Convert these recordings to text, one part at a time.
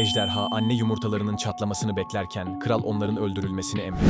Ejderha anne yumurtalarının çatlamasını beklerken kral onların öldürülmesini emretti.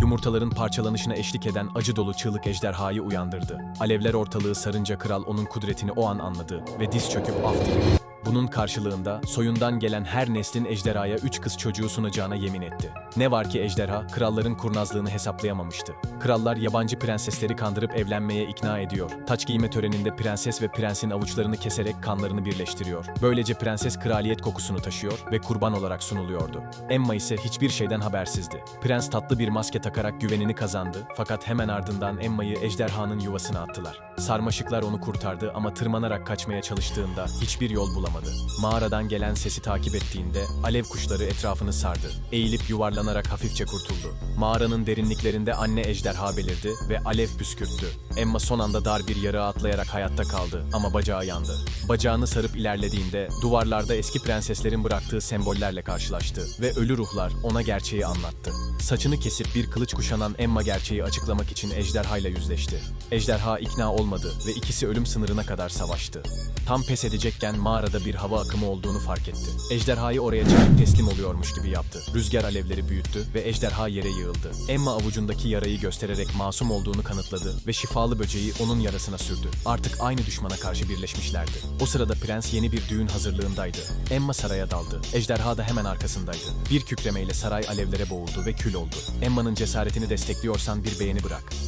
Yumurtaların parçalanışına eşlik eden acı dolu çığlık ejderhayı uyandırdı. Alevler ortalığı sarınca kral onun kudretini o an anladı ve diz çöküp af diledi. Bunun karşılığında soyundan gelen her neslin ejderhaya üç kız çocuğu sunacağına yemin etti. Ne var ki ejderha kralların kurnazlığını hesaplayamamıştı. Krallar yabancı prensesleri kandırıp evlenmeye ikna ediyor. Taç giyme töreninde prenses ve prensin avuçlarını keserek kanlarını birleştiriyor. Böylece prenses kraliyet kokusunu taşıyor ve kurban olarak sunuluyordu. Emma ise hiçbir şeyden habersizdi. Prens tatlı bir maske takarak güvenini kazandı fakat hemen ardından Emma'yı ejderhanın yuvasına attılar. Sarmaşıklar onu kurtardı ama tırmanarak kaçmaya çalıştığında hiçbir yol bulamadı. Mağaradan gelen sesi takip ettiğinde alev kuşları etrafını sardı. Eğilip yuvarlanarak hafifçe kurtuldu. Mağaranın derinliklerinde anne ejderha belirdi ve alev püskürttü. Emma son anda dar bir yarığa atlayarak hayatta kaldı ama bacağı yandı. Bacağını sarıp ilerlediğinde duvarlarda eski prenseslerin bıraktığı sembollerle karşılaştı ve ölü ruhlar ona gerçeği anlattı. Saçını kesip bir kılıç kuşanan Emma gerçeği açıklamak için ejderhayla yüzleşti. Ejderha ikna olmadı ve ikisi ölüm sınırına kadar savaştı. Tam pes edecekken mağarada bir hava akımı olduğunu fark etti. Ejderhayı oraya çekip teslim oluyormuş gibi yaptı. Rüzgar alevleri büyüttü ve ejderha yere yığıldı. Emma avucundaki yarayı göstererek masum olduğunu kanıtladı ve şifalı böceği onun yarasına sürdü. Artık aynı düşmana karşı birleşmişlerdi. O sırada prens yeni bir düğün hazırlığındaydı. Emma saraya daldı. Ejderha da hemen arkasındaydı. Bir kükremeyle saray alevlere boğuldu ve kül oldu. Emma'nın cesaretini destekliyorsan bir beğeni bırak.